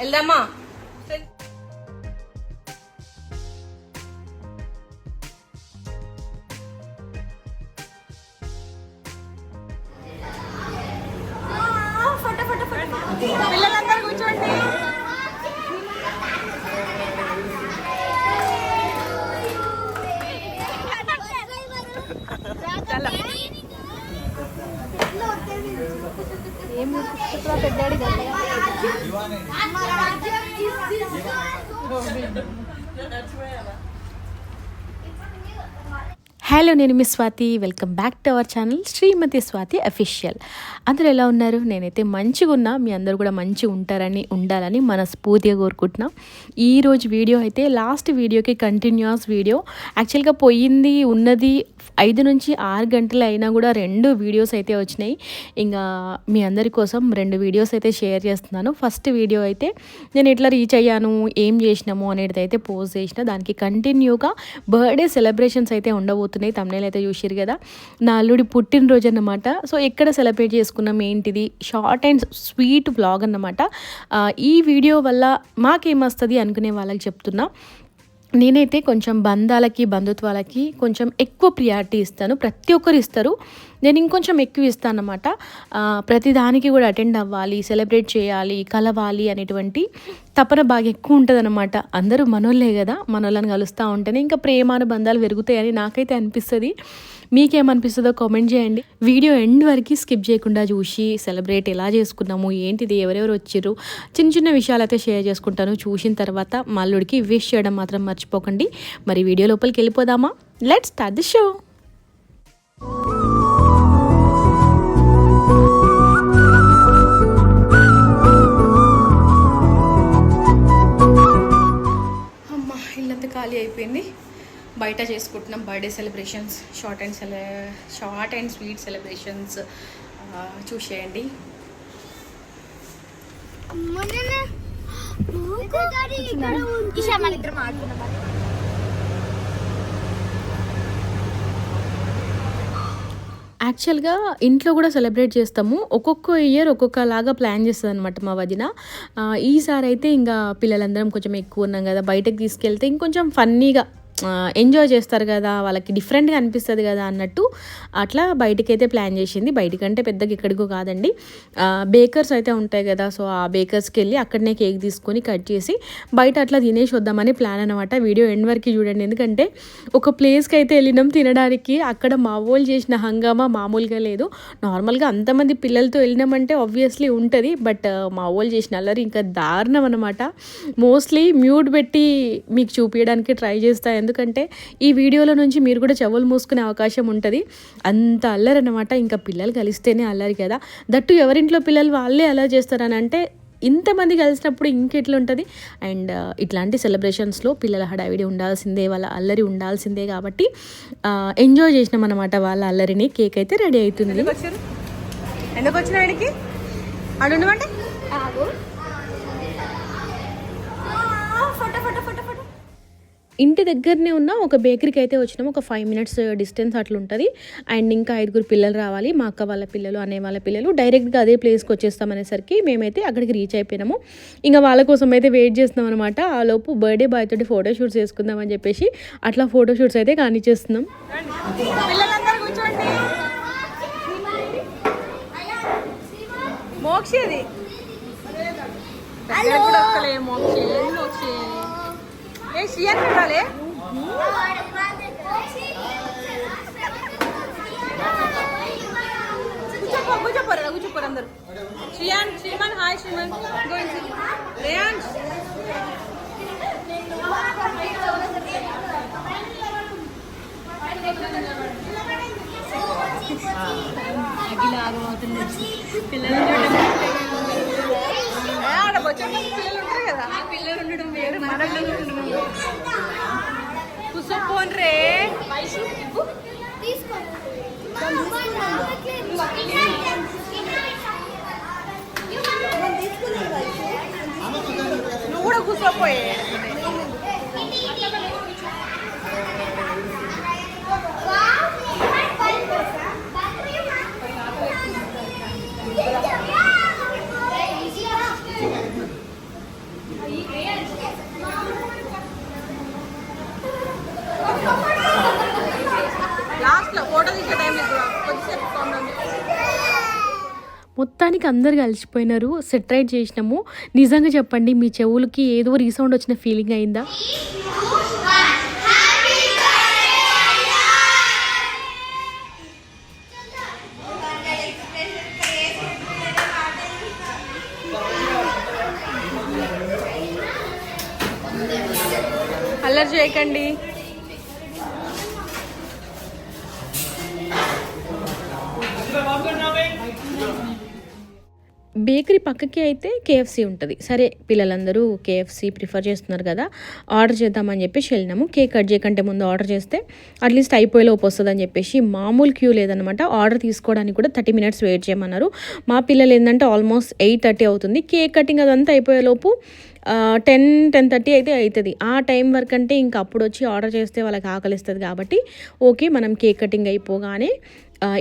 వెళ్దామా ఏం పెద్దాడి హలో నేను మీ Swathi. Welcome back to our channel Srimathi Swathi official అందరూ ఎలా ఉన్నారు? నేనైతే మంచిగా ఉన్నా. మీ అందరూ కూడా మంచిగా ఉంటారని ఉండాలని మనస్ఫూర్తిగా కోరుకుంటున్నా. ఈరోజు వీడియో అయితే లాస్ట్ వీడియోకి కంటిన్యూస్ వీడియో. యాక్చువల్గా పోయింది ఉన్నది ఐదు నుంచి ఆరు గంటలు అయినా కూడా రెండు వీడియోస్ అయితే వచ్చినాయి. ఇంకా మీ అందరి కోసం రెండు వీడియోస్ అయితే షేర్ చేస్తున్నాను. ఫస్ట్ వీడియో అయితే నేను ఎట్లా రీచ్ అయ్యాను ఏం చేసినాము అనేది అయితే పోస్ట్ చేసిన. దానికి కంటిన్యూగా బర్త్డే సెలబ్రేషన్స్ అయితే ఉండబోతున్నాయి. తమిళ అయితే చూసిరు కదా. నా అల్లుడి పుట్టినరోజు అన్నమాట. సో ఎక్కడ సెలబ్రేట్ చేసుకున్నాం ఏంటిది? షార్ట్ అండ్ స్వీట్ వ్లాగ్ అన్నమాట. ఈ వీడియో వల్ల మాకేమొస్తుంది అనుకునే వాళ్ళకి చెప్తున్నా. నేనైతే కొంచెం బంధాలకి బంధుత్వాలకి కొంచెం ఎక్కువ ప్రియారిటీ ఇస్తాను. ప్రతి ఒక్కరు ఇస్తారు. నేను ఇంకొంచెం ఎక్కువ ఇస్తాను అన్నమాట. ప్రతిదానికి కూడా అటెండ్ అవ్వాలి సెలబ్రేట్ చేయాలి కలవాలి అనేటువంటి తపన బాగా ఎక్కువ ఉంటుంది అనమాట అందరూ మనోళ్ళే కదా మనోళ్ళని కలుస్తూ ఉంటేనే ఇంకా ప్రేమానుబంధాలు పెరుగుతాయని నాకైతే అనిపిస్తుంది. మీకేమనిపిస్తుందో కామెంట్ చేయండి. వీడియో ఎండ్ వరకు స్కిప్ చేయకుండా చూసి సెలబ్రేట్ ఎలా చేసుకున్నాము ఏంటిది ఎవరెవరు వచ్చారు చిన్న చిన్న విషయాలు అయితే షేర్ చేసుకుంటాను. చూసిన తర్వాత మల్లుడికి విష్ చేయడం మాత్రం మర్చిపోకండి. మరి వీడియో లోపలికి వెళ్ళిపోదామా? లెట్ స్టార్ట్ ది షో ఖాళీ అయిపోయింది. బయట చేసుకుంటున్నాం బర్త్డే సెలబ్రేషన్స్ షార్ట్ అండ్ సెల షార్ట్ అండ్ స్వీట్ సెలబ్రేషన్స్ చూసేయండి. ఈషా మన ఇద్దరం ఆడుకున్నాం యాక్చువల్గా ఇంట్లో కూడా సెలబ్రేట్ చేస్తాము. ఒక్కొక్క ఇయర్ ఒక్కొక్కలాగా ప్లాన్ చేస్తుంది అనమాట మా వదిన. ఈసారి అయితే ఇంకా పిల్లలందరం కొంచెం ఎక్కువ ఉన్నాం కదా బయటకు తీసుకెళ్తే ఇంకొంచెం ఫన్నీగా ఎంజాయ్ చేస్తారు కదా వాళ్ళకి డిఫరెంట్గా అనిపిస్తుంది కదా అన్నట్టు అట్లా బయటకైతే ప్లాన్ చేసింది. బయటకంటే పెద్దగా ఎక్కడికో కాదండి. బేకర్స్ అయితే ఉంటాయి కదా సో ఆ బేకర్స్కి వెళ్ళి అక్కడనే కేక్ తీసుకొని కట్ చేసి బయట అట్లా తినేసి వద్దామని ప్లాన్ అనమాట వీడియో ఎండ్ వరకు చూడండి. ఎందుకంటే ఒక ప్లేస్కి అయితే వెళ్ళినాం తినడానికి. అక్కడ మా వాళ్ళు చేసిన హంగామా మామూలుగా లేదు. నార్మల్గా అంతమంది పిల్లలతో వెళ్ళినామంటే ఆబ్వియస్లీ ఉంటుంది. బట్ మా వాళ్ళు చేసిన అల్లరి ఇంకా దారుణం అనమాట మోస్ట్లీ మ్యూట్ పెట్టి మీకు చూపించడానికి ట్రై చేస్తా ఎందుకంటే ఈ వీడియోలో నుంచి మీరు కూడా చెవులు మూసుకునే అవకాశం ఉంటుంది. అంత అల్లరనమాట ఇంకా పిల్లలు కలిస్తేనే అల్లరి కదా. దట్టు ఎవరింట్లో పిల్లలు వాళ్ళే అల్లరి చేస్తారని అంటే ఇంతమంది కలిసినప్పుడు ఇంకెట్లుంటుంది? అండ్ ఇట్లాంటి సెలబ్రేషన్స్లో పిల్లల హడావిడి ఉండాల్సిందే వాళ్ళ అల్లరి ఉండాల్సిందే కాబట్టి ఎంజాయ్ చేసినాం అనమాట వాళ్ళ అల్లరిని. కేక్ అయితే రెడీ అవుతుంది. ఎందుకు వచ్చారు ఎందుకు వచ్చిన వాడికి అడు ఇంటి దగ్గరనే ఉన్న ఒక బేకరీకి అయితే వచ్చినాం. ఒక ఫైవ్ మినిట్స్ డిస్టెన్స్ అట్లా ఉంటుంది. అండ్ ఇంకా ఐదుగురు పిల్లలు రావాలి. మా అక్క వాళ్ళ పిల్లలు అనే వాళ్ళ పిల్లలు డైరెక్ట్గా అదే ప్లేస్కి వచ్చేస్తాం అనేసరికి మేమైతే అక్కడికి రీచ్ అయిపోయినాము. ఇంకా వాళ్ళ కోసం అయితే వెయిట్ చేస్తున్నాం అనమాట ఆ లోపు బర్త్డే బాయ్ తోటి ఫోటో షూట్స్ వేసుకుందామని చెప్పేసి అట్లా ఫోటో షూట్స్ అయితే కానిచేస్తున్నాం మోక్షి అది. మోక్షి? ఏ షియన్ రాలే కూర్చోపోరా కూర్చోపోరు అందరు. Sriyan Shriman hi Shriman. Going rayon ఏ, ఆడ బొచ్చమ్మ పిల్లలు కదా? పిల్లలు ఉండడం వేరు ఉండడం కూర్చోపోన్ రే నువ్వు కూడా కూర్చోపోయే మొత్తానికి అందరు కలిసిపోయినారు సెట్రైట్ చేసినాము. నిజంగా చెప్పండి మీ చెవులకి ఏదో రీసౌండ్ వచ్చిన ఫీలింగ్ అయిందా? అల్లరి చేయకండి. బేకరీ పక్కకి అయితే కేఎఫ్సీ ఉంటుంది. సరే పిల్లలందరూ కేఎఫ్సీ ప్రిఫర్ చేస్తున్నారు కదా ఆర్డర్ చేద్దామని చెప్పేసి వెళ్ళినాము. కేక్ కట్ చేయకంటే ముందు ఆర్డర్ చేస్తే అట్లీస్ట్ అయిపోయేలోపు వస్తుందని చెప్పేసి మామూలు క్యూ లేదనమాట ఆర్డర్ తీసుకోవడానికి కూడా థర్టీ మినిట్స్ వెయిట్ చేయమన్నారు. మా పిల్లలు ఏంటంటే ఆల్మోస్ట్ ఎయిట్ థర్టీ అవుతుంది. కేక్ కటింగ్ అదంతా అయిపోయేలోపు టెన్ టెన్ థర్టీ అయితే అవుతుంది ఆ టైం వరకు అంటే ఇంకా అప్పుడు వచ్చి ఆర్డర్ చేస్తే వాళ్ళకి ఆకలిస్తుంది కాబట్టి ఓకే మనం కేక్ కటింగ్ అయిపోగానే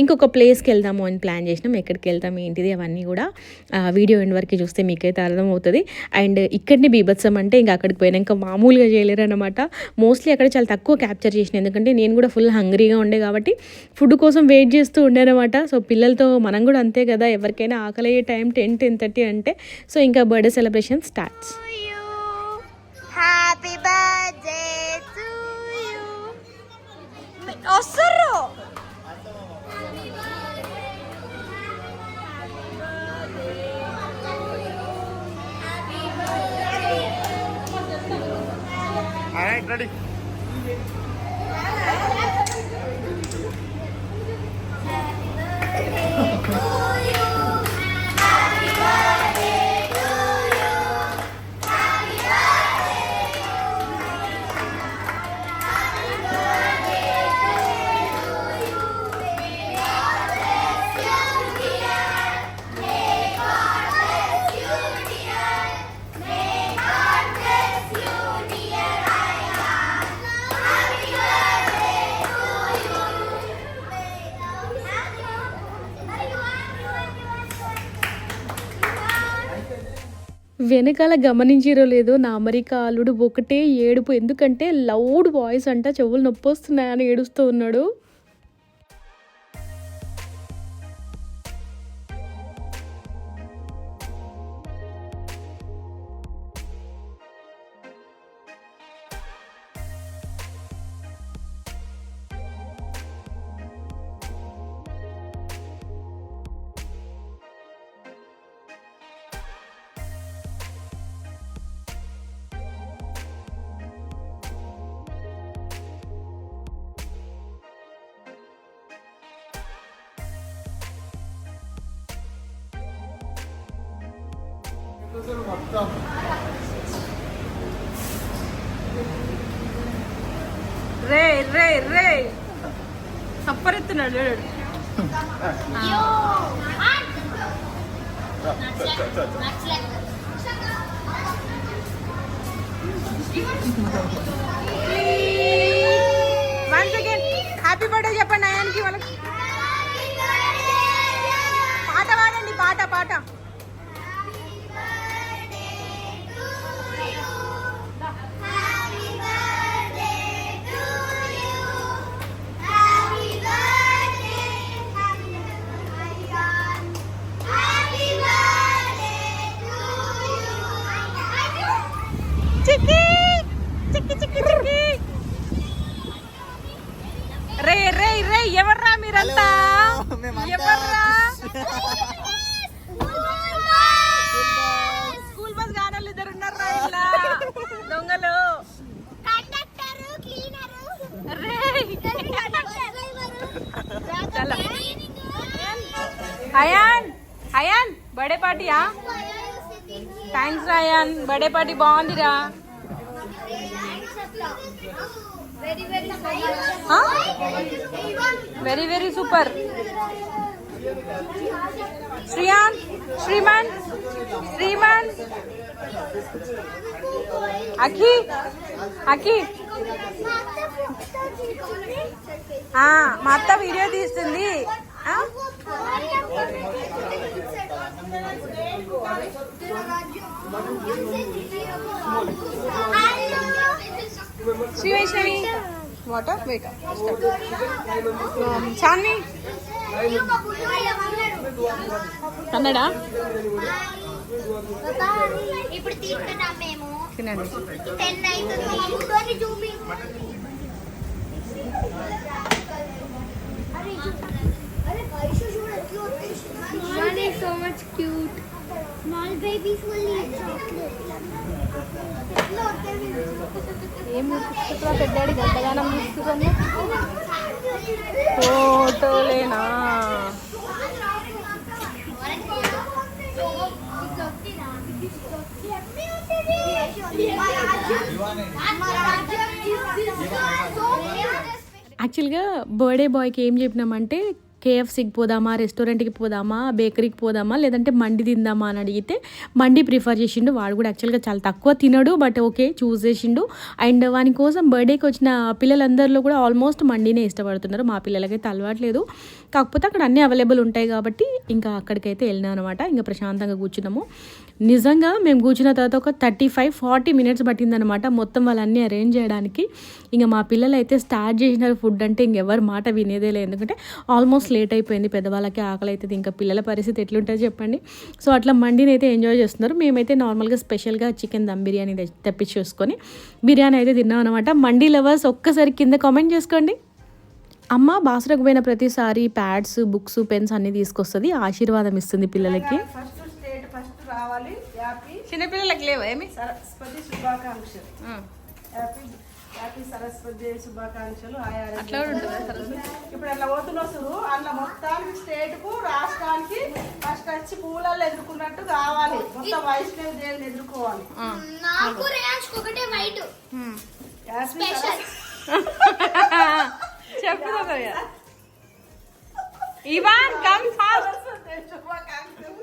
ఇంకొక ప్లేస్కి వెళ్దాము అని ప్లాన్ చేసినాం. ఎక్కడికి వెళ్తాం ఏంటిది అవన్నీ కూడా వీడియో ఎండ్ వరకు చూస్తే మీకైతే అర్థమవుతుంది. అండ్ ఇక్కడనే బీభత్సం అంటే ఇంకా అక్కడికి పోయినాక మామూలుగా చేయలేరు అనమాట మోస్ట్లీ అక్కడ చాలా తక్కువ క్యాప్చర్ చేసిన. ఎందుకంటే నేను కూడా ఫుల్ హంగ్రీగా ఉండే కాబట్టి ఫుడ్ కోసం వెయిట్ చేస్తూ ఉండేనమాట సో పిల్లలతో మనం కూడా అంతే కదా ఎవరికైనా ఆకలి అయ్యే టైం టెన్ టెన్ థర్టీ అంటే. సో ఇంకా birthday celebration starts happy Happy birthday right ready వెనకాల గమనించిరో లేదో నా అమెరికా అల్లుడు ఒకటే ఏడుపు. ఎందుకంటే లౌడ్ వాయిస్ అంట చెవులు నొప్పి వస్తున్నాయని ఏడుస్తూ ఉన్నాడు. రే రే రే. సప్పరెత్తున్నాడు చూడు. చిక్కి చిక్కి చిక్కి చిక్కి. రే రే రే ఎవర్రా మీరంతా? ఎవర్రా? School bus. గానలు ఇద్దరు ఉన్నారా ఇలా దొంగలు. అయాన్ అయాన్ బర్త్డే పార్టీయా? థ్యాంక్స్ రా అయాన్. బర్త్డే పార్టీ బాగుందిరా. Very very super Shriyan Sriman Sriman Akhi Akhi ఆ, మా అత్త వీడియో తీస్తుంది. ఆ? శ్రీ వైష్ణవి వాటర్ వెయిట్ చాన్ని కన్నడ ఇప్పుడు తింటున్నాం మేము తినండి టెన్ అవుతుంది కూర్చొని చూపి One is so much cute. ఏం చూపిస్తున్నా పెద్దాడి గంటగానం చూస్తున్నా ఫోటోలేనా? యాక్చువల్గా బర్త్డే బాయ్కి ఏం చెప్పినామంటే కేఎఫ్సీకి పోదామా రెస్టారెంట్కి పోదామా బేకరీకి పోదామా లేదంటే మండి తిందామా అని అడిగితే మండి ప్రిఫర్ చేసిండు. వాడు కూడా యాక్చువల్గా చాలా తక్కువ తినడు బట్ ఓకే చూస్ చేసిండు. అండ్ వాని కోసం బర్త్డేకి వచ్చిన పిల్లలందరిలో కూడా ఆల్మోస్ట్ మండినే ఇష్టపడుతున్నారు. మా పిల్లలకైతే అలవాట్లేదు. కాకపోతే అక్కడ అన్నీ అవైలబుల్ ఉంటాయి కాబట్టి ఇంకా అక్కడికైతే వెళ్ళినా అనమాట. ఇంకా ప్రశాంతంగా కూర్చున్నాము. నిజంగా మేము కూర్చున్న తర్వాత ఒక థర్టీ ఫైవ్ ఫార్టీ మినిట్స్ పట్టిందనమాట మొత్తం వాళ్ళన్నీ అరేంజ్ చేయడానికి. ఇంకా మా పిల్లలు అయితే స్టార్ట్ చేసినారు ఫుడ్ అంటే ఇంకెవరు మాట వినేదే లేదు. ఎందుకంటే ఆల్మోస్ట్ లేట్ అయిపోయింది. పెద్దవాళ్ళకి ఆకలి అవుతుంది ఇంకా పిల్లల పరిస్థితి ఎట్లుంటుంది చెప్పండి. సో అట్లా మండిని అయితే ఎంజాయ్ చేస్తున్నారు. మేమైతే నార్మల్గా స్పెషల్గా చికెన్ దమ్ బిర్యానీ తెప్పించేసుకొని బిర్యానీ అయితే తిన్నాం అనమాట. మండి లవర్స్ ఒక్కసారి కింద కామెంట్ చేసుకోండి. అమ్మ బాసరకు పోయిన ప్రతిసారి ప్యాడ్స్ బుక్స్ పెన్స్ అన్నీ తీసుకొస్తుంది. ఆశీర్వాదం ఇస్తుంది పిల్లలకి. రావాలి. హ్యాపీ చిన్నపిల్లలకి లేవా ఏమి? సరస్వతి శుభాకాంక్షలు. హ్యాపీ హ్యాపీ సరస్వతి శుభాకాంక్షలు. అట్లా ఇప్పుడు అట్లా పోతున్నావు చూడు అట్లా మొత్తానికి స్టేట్కు రాష్ట్రానికి ఫస్ట్ వచ్చి పూలలో ఎదుర్కొన్నట్టు కావాలి. మొత్తం వైష్ణవి దేవిని ఎదుర్కోవాలి. నాకు రేయాజ్ ఒకటే వైట్. Happy special. చెప్పు తొందరగా. ఇవాన్ కమ్ ఫాస్ట్ శుభాకాంక్షలు.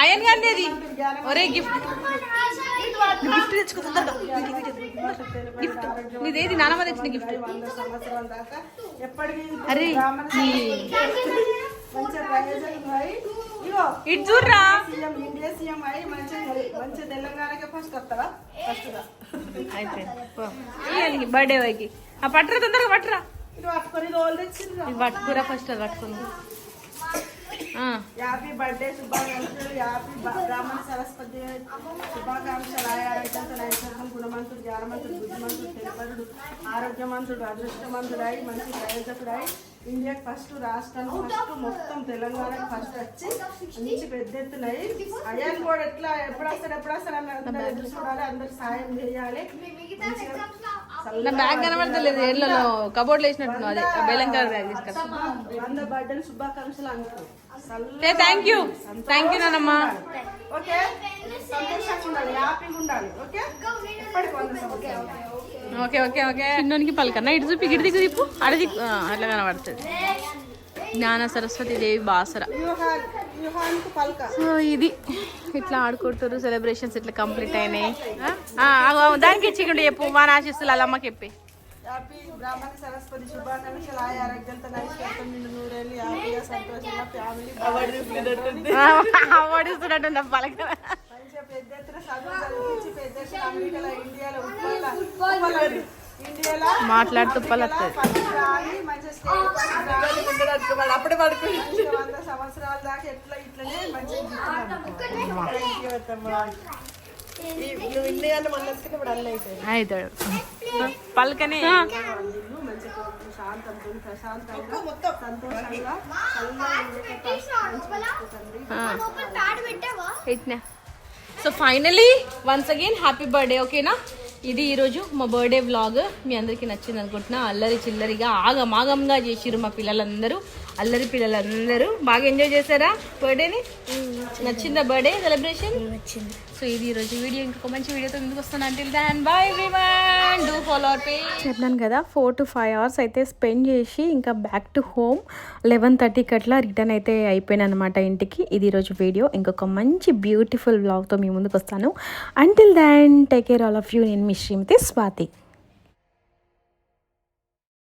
అయన్ గాంధీ ఒరే గిఫ్ట్. గిఫ్ట్ తెచ్చుకుంటుందా గిఫ్ట్. నీదేది? నానమ్మ తెచ్చిన గిఫ్ట్. అరే, ఇటు చూడరా. అయిపోయింది బర్త్డే వైకి ఆ పట్టరా తొందరగా పట్టరా. పట్టుకురా ఫస్ట్ అది పట్టుకుని హ్యాపీ బర్త్డే శుభాకాంక్షలు. హ్యాపీ బ- బ్రాహ్మణ సరస్వతి శుభాకాంక్షలు. ఆయారైతంతో నైసర్గం గుణమంతుడు జ్ఞానమంతుడు బుద్ధిమంతుడు తెలుపరుడు ఆరోగ్యమంతుడు అదృష్టమంతుడై మంచి ప్రయోజకుడై. ఇండియాకి ఫస్ట్ రాష్ట్రానికి ఫస్ట్ మొత్తం తెలంగాణకి ఫస్ట్ వచ్చి మంచి పెద్ద ఎత్తునై అయ్యాన్ కూడా ఎట్లా ఎప్పుడు వస్తాడు ఎప్పుడు అని అందరూ ఎదురు చూడాలి అందరు సాయం చేయాలి. నా బ్యాగ్ కనబడతలేదు ఏళ్ళలో కబోర్డ్లో వేసినట్టు అది బ్యాగ్ తీసుకొస్తా వంద బర్త్డేలు శుభాకాంక్షలు అనుకో థ్యాంక్ యూ థ్యాంక్ యూ నానమ్మ. ఓకే? సంతోషంగా ఉండాలి. హ్యాపీగా ఉండాలి. ఓకే? ఓకే ఓకే ఓకే చిన్నోనికి పలకన్నా ఇటు చూపి ఇటు దిగు తిప్పు. అడ దిక్కు- అట్లా కనబడుతుంది. జ్ఞాన సరస్వతి దేవి బాసర. సో ఇది ఇట్లా ఆడుకుంటారు సెలబ్రేషన్స్ ఇట్లా కంప్లీట్ అయినాయి? దానికి ఇచ్చిండు చెప్పు. వాన ఆశిస్తులు అలా అమ్మకి చెప్పి. హ్యాపీ బ్రాహ్మణ సరస్వతి శుభాకాంక్షలు. ఆయా ఆరోగ్యంతో నైశ్వర్యం నిన్ను నూరేళ్ళు హ్యాపీగా సంతోషంగా ఫ్యామిలీ పలక మంచిగా పెద్ద ఎత్తున చదువు చదివించి పెద్ద ఎత్తున అమెరికాలో ఇండియాలో ఇండియాలో మాట్లాడుతూ అప్పుడే వంద సంవత్సరాల దాకా ఎట్లా ఇట్లనే మంచిగా అవుతాడు. పలకనే. So finally once again happy birthday ఓకేనా ఇది ఈరోజు మా బర్త్డే వ్లాగ్. మీ అందరికీ నచ్చింది అనుకుంటున్నా. అల్లరి చిల్లరిగా ఆగమాగంగా చేసిర్రు మా పిల్లలందరూ. అల్లరి పిల్లలందరూ. బాగా ఎంజాయ్ చేశారా బర్త్డేని నచ్చిందా బర్త్డే సెలబ్రేషన్ సో ఇది ఈరోజు వీడియో. ఇంకొక మంచి వీడియోతో ముందుకు వస్తాను. అంటే then bye everyone do follow our page చెప్పినాను కదా ఫోర్ టు ఫైవ్ అవర్స్ అయితే స్పెండ్ చేసి ఇంకా బ్యాక్ టు హోమ్ లెవెన్ థర్టీకి అట్లా రిటర్న్ అయితే అయిపోయాను అనమాట ఇంటికి. ఇది ఈరోజు వీడియో ఇంకొక మంచి బ్యూటిఫుల్ బ్లాగ్తో మీ ముందుకు వస్తాను. Until then take care all of you నేను మీ శ్రీమతి స్వాతి.